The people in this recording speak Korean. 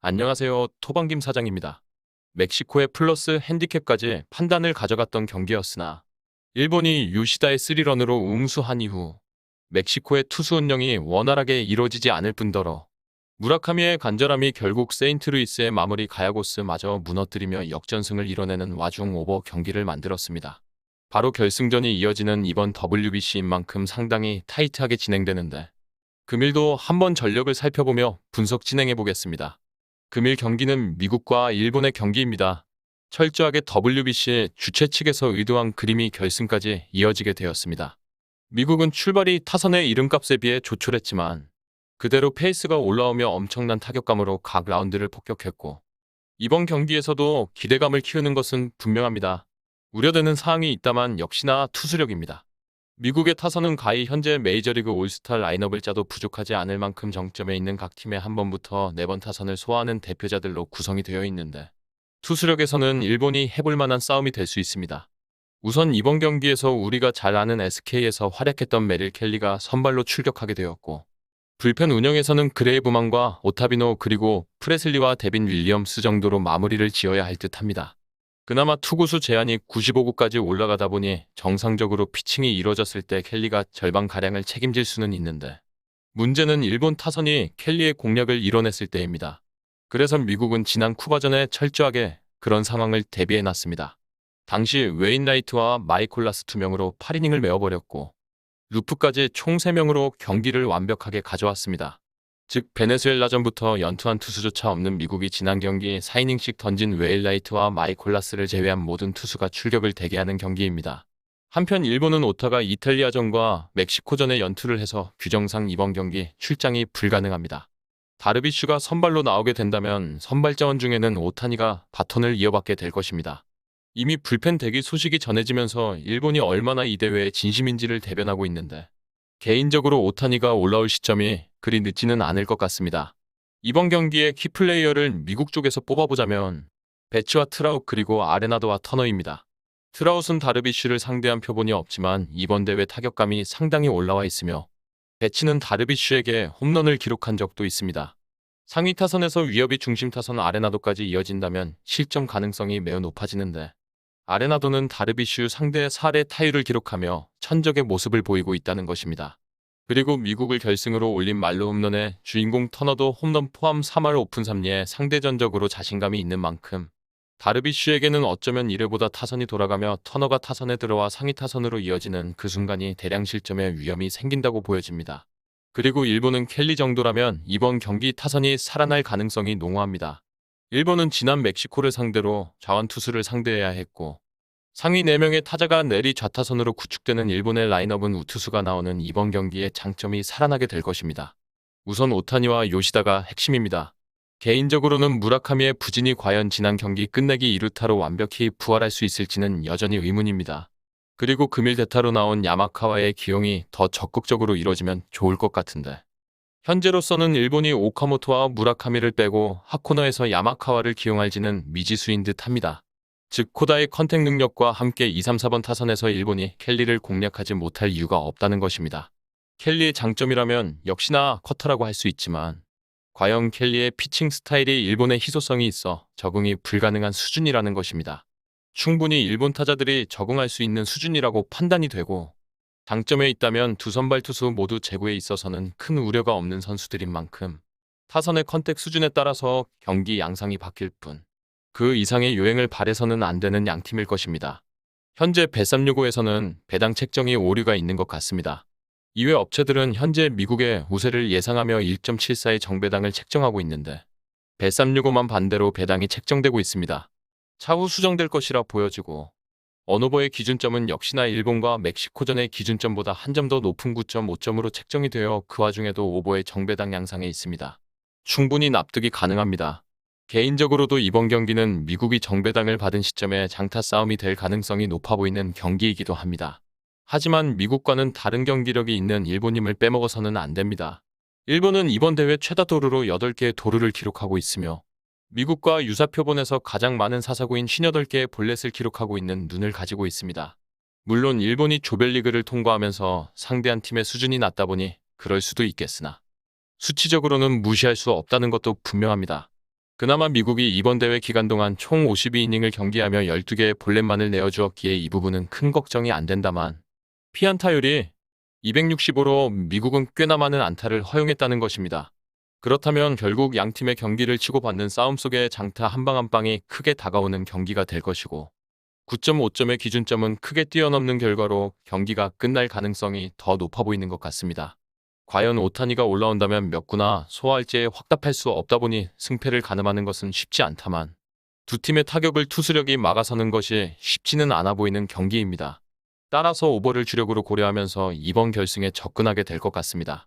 안녕하세요. 토방김 사장입니다. 멕시코의 플러스 핸디캡까지 판단을 가져갔던 경기였으나 일본이 유시다의 스리런으로 응수한 이후 멕시코의 투수 운영이 원활하게 이루어지지 않을 뿐더러 무라카미의 간절함이 결국 세인트루이스의 마무리 가야고스마저 무너뜨리며 역전승을 이뤄내는 와중 오버 경기를 만들었습니다. 바로 결승전이 이어지는 이번 WBC인 만큼 상당히 타이트하게 진행되는데 금일도 한번 전력을 살펴보며 분석 진행해 보겠습니다. 금일 경기는 미국과 일본의 경기입니다. 철저하게 WBC 주최 측에서 의도한 그림이 결승까지 이어지게 되었습니다. 미국은 출발이 타선의 이름값에 비해 조촐했지만 그대로 페이스가 올라오며 엄청난 타격감으로 각 라운드를 폭격했고 이번 경기에서도 기대감을 키우는 것은 분명합니다. 우려되는 사항이 있다만 역시나 투수력입니다. 미국의 타선은 가히 현재 메이저리그 올스타 라인업을 짜도 부족하지 않을 만큼 정점에 있는 각 팀의 한 번부터 네 번 타선을 소화하는 대표자들로 구성이 되어 있는데 투수력에서는 일본이 해볼 만한 싸움이 될 수 있습니다. 우선 이번 경기에서 우리가 잘 아는 SK에서 활약했던 메릴 켈리가 선발로 출격하게 되었고 불펜 운영에서는 그레이브만과 오타비노 그리고 프레슬리와 데빈 윌리엄스 정도로 마무리를 지어야 할 듯합니다. 그나마 투구수 제한이 95구까지 올라가다 보니 정상적으로 피칭이 이루어졌을 때 켈리가 절반가량을 책임질 수는 있는데 문제는 일본 타선이 켈리의 공략을 이뤄냈을 때입니다. 그래서 미국은 지난 쿠바전에 철저하게 그런 상황을 대비해놨습니다. 당시 웨인 라이트와 마이콜라스 두 명으로 8이닝을 메워버렸고 루프까지 총 3명으로 경기를 완벽하게 가져왔습니다. 즉 베네수엘라 전부터 연투한 투수조차 없는 미국이 지난 경기 4이닝씩 던진 웨일라이트와 마이콜라스를 제외한 모든 투수가 출격을 대기하는 경기입니다. 한편 일본은 오타가 이탈리아전과 멕시코전에 연투를 해서 규정상 이번 경기 출장이 불가능합니다. 다르비슈가 선발로 나오게 된다면 선발 자원 중에는 오타니가 바톤을 이어받게 될 것입니다. 이미 불펜 대기 소식이 전해지면서 일본이 얼마나 이 대회에 진심인지를 대변하고 있는데 개인적으로 오타니가 올라올 시점이 그리 늦지는 않을 것 같습니다. 이번 경기의 키플레이어를 미국 쪽에서 뽑아보자면 배츠와 트라웃 그리고 아레나도와 터너입니다. 트라웃은 다르비슈를 상대한 표본이 없지만 이번 대회 타격감이 상당히 올라와 있으며 배치는 다르비슈에게 홈런을 기록한 적도 있습니다. 상위 타선에서 위협이 중심 타선 아레나도까지 이어진다면 실점 가능성이 매우 높아지는데 아레나도는 다르비슈 상대 4례 타율을 기록하며 천적의 모습을 보이고 있다는 것입니다. 그리고 미국을 결승으로 올린 말로 홈런의 주인공 터너도 홈런 포함 3할 오픈 3리에 상대 전적으로 자신감이 있는 만큼 다르비슈에게는 어쩌면 1회보다 타선이 돌아가며 터너가 타선에 들어와 상위 타선으로 이어지는 그 순간이 대량 실점의 위험이 생긴다고 보여집니다. 그리고 일본은 켈리 정도라면 이번 경기 타선이 살아날 가능성이 농후합니다. 일본은 지난 멕시코를 상대로 좌완 투수를 상대해야 했고 상위 4명의 타자가 내리 좌타선으로 구축되는 일본의 라인업은 우투수가 나오는 이번 경기에 장점이 살아나게 될 것입니다. 우선 오타니와 요시다가 핵심입니다. 개인적으로는 무라카미의 부진이 과연 지난 경기 끝내기 2루타로 완벽히 부활할 수 있을지는 여전히 의문입니다. 그리고 금일 대타로 나온 야마카와의 기용이 더 적극적으로 이뤄지면 좋을 것 같은데. 현재로서는 일본이 오카모토와 무라카미를 빼고 하코너에서 야마카와를 기용할지는 미지수인 듯 합니다. 즉 코다의 컨택 능력과 함께 2, 3, 4번 타선에서 일본이 켈리를 공략하지 못할 이유가 없다는 것입니다. 켈리의 장점이라면 역시나 커터라고 할 수 있지만 과연 켈리의 피칭 스타일이 일본의 희소성이 있어 적응이 불가능한 수준이라는 것입니다. 충분히 일본 타자들이 적응할 수 있는 수준이라고 판단이 되고 장점에 있다면 두 선발 투수 모두 제구에 있어서는 큰 우려가 없는 선수들인 만큼 타선의 컨택 수준에 따라서 경기 양상이 바뀔 뿐 그 이상의 요행을 발해서는 안 되는 양팀일 것입니다. 현재 배365에서는 배당 책정이 오류가 있는 것 같습니다. 이외 업체들은 현재 미국의 우세를 예상하며 1.74의 정배당을 책정하고 있는데 배365만 반대로 배당이 책정되고 있습니다. 차후 수정될 것이라 보여지고 언오버의 기준점은 역시나 일본과 멕시코전의 기준점보다 한 점 더 높은 9.5점으로 책정이 되어 그 와중에도 오버의 정배당 양상에 있습니다. 충분히 납득이 가능합니다. 개인적으로도 이번 경기는 미국이 정배당을 받은 시점에 장타 싸움이 될 가능성이 높아 보이는 경기이기도 합니다. 하지만 미국과는 다른 경기력이 있는 일본임을 빼먹어서는 안 됩니다. 일본은 이번 대회 최다 도루로 8개의 도루를 기록하고 있으며 미국과 유사 표본에서 가장 많은 사사구인 58개의 볼넷을 기록하고 있는 눈을 가지고 있습니다. 물론 일본이 조별리그를 통과하면서 상대한 팀의 수준이 낮다 보니 그럴 수도 있겠으나 수치적으로는 무시할 수 없다는 것도 분명합니다. 그나마 미국이 이번 대회 기간 동안 총 52이닝을 경기하며 12개의 볼넷만을 내어주었기에 이 부분은 큰 걱정이 안 된다만 피안타율이 265로 미국은 꽤나 많은 안타를 허용했다는 것입니다. 그렇다면 결국 양 팀의 경기를 치고받는 싸움 속에 장타 한방 한 방이 크게 다가오는 경기가 될 것이고 9.5점의 기준점은 크게 뛰어넘는 결과로 경기가 끝날 가능성이 더 높아 보이는 것 같습니다. 과연 오타니가 올라온다면 몇 구나 소화할지에 확답할 수 없다 보니 승패를 가늠하는 것은 쉽지 않다만 두 팀의 타격을 투수력이 막아서는 것이 쉽지는 않아 보이는 경기입니다. 따라서 오버를 주력으로 고려하면서 이번 결승에 접근하게 될 것 같습니다.